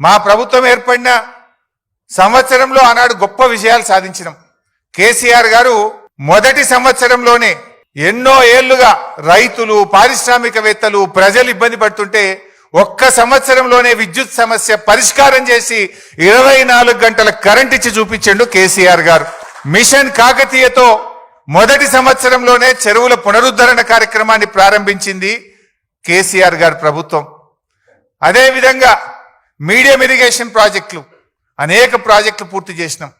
మా ప్రభుత్వం ఏర్పడిన సంవత్సరంలో ఆనాడు గొప్ప విజయాలు సాధించినాం. కేసీఆర్ గారు మొదటి సంవత్సరంలోనే ఎన్నో ఏళ్ళుగా రైతులు పారిశ్రామికవేత్తలు ప్రజలు ఇబ్బంది పడుతుంటే ఒక్క సంవత్సరంలోనే విద్యుత్ సమస్య పరిష్కారం చేసి ఇరవై నాలుగు గంటల కరెంట్ ఇచ్చి చూపించండు కేసీఆర్ గారు. మిషన్ కాకతీయతో మొదటి సంవత్సరంలోనే చెరువుల పునరుద్ధరణ కార్యక్రమాన్ని ప్రారంభించింది కేసీఆర్ గారు ప్రభుత్వం. అదేవిధంగా మీడియం ఇరిగేషన్ ప్రాజెక్టులు అనేక ప్రాజెక్టులు పూర్తి చేసినాం.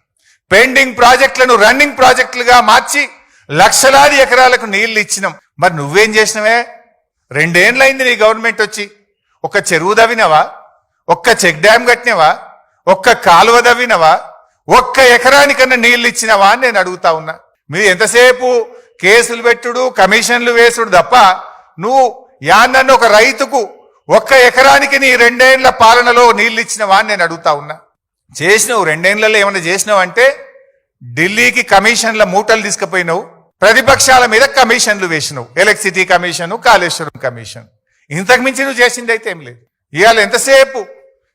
పెండింగ్ ప్రాజెక్టులను రన్నింగ్ ప్రాజెక్టులుగా మార్చి లక్షలాది ఎకరాలకు నీళ్ళు ఇచ్చినాం. మరి నువ్వేం చేసినవే? రెండేండ్లైంది నీ గవర్నమెంట్ వచ్చి. ఒక్క చెరువు దవ్వినవా? ఒక్క చెక్ డ్యామ్ కట్టినవా? ఒక్క కాలువ దవ్వినవా? ఒక్క ఎకరానికన్నా నీళ్ళు ఇచ్చినవా అని నేను అడుగుతా ఉన్నా. మీరు ఎంతసేపు కేసులు పెట్టుడు కమిషన్లు వేసుడు తప్ప నువ్వు యాన్నన్ను ఒక రైతుకు ఒక్క ఎకరానికి నీ రెండేండ్ల పాలనలో నీళ్ళు ఇచ్చినవా నేను అడుగుతా ఉన్నా. చేసినావు రెండేండ్లలో ఏమైనా చేసినావు అంటే ఢిల్లీకి కమిషన్ల మూటలు తీసుకుపోయినావు ప్రతిపక్షాల మీద కమిషన్లు వేసినావు. ఎలక్ట్రిసిటీ కమిషన్ కాళేశ్వరం కమిషన్ ఇంతకు మించి నువ్వు చేసింది అయితే ఏం లేదు. ఇవాళ ఎంతసేపు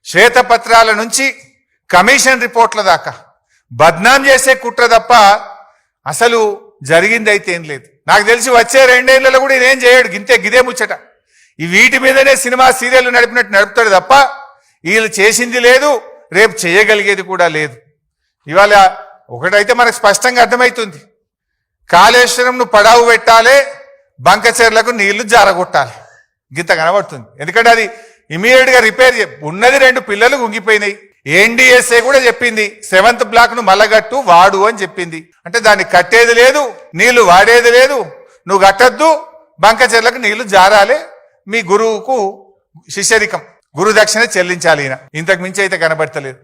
శ్వేతపత్రాల నుంచి కమిషన్ రిపోర్ట్ల దాకా? బద్నాం చేసే కుట్ర తప్ప అసలు జరిగిందైతే ఏం లేదు. నాకు తెలిసి వచ్చే రెండేళ్ళలో కూడా ఇదేం చేయడు గింతే గిదే ముచ్చట. వీటి మీదనే సినిమా సీరియల్ నడిపినట్టు నడుపుతాడు తప్ప వీళ్ళు చేసింది లేదు రేపు చేయగలిగేది కూడా లేదు. ఇవాళ ఒకటైతే మనకు స్పష్టంగా అర్థమవుతుంది. కాళేశ్వరంను పడావు పెట్టాలి బంకచెర్లకు నీళ్ళు జారగొట్టాలి. గీత కనబడుతుంది. ఎందుకంటే అది ఇమీడియట్గా రిపేర్ ఉన్నది రెండు పిల్లలు గుంగిపోయినాయి ఎన్డీఎస్ఏ కూడా చెప్పింది సెవెంత్ బ్లాక్ను మల్లగట్టు వాడు అని చెప్పింది. అంటే దాన్ని కట్టేది లేదు నీళ్ళు వాడేది లేదు నువ్వు కట్టద్దు బంకచెర్లకు నీళ్ళు జారాలి మీ గురువుకు శిష్యరికం గురు దక్షిణ చెల్లించాలి ఈయన. ఇంతకు మించి అయితే కనబడతలేదు.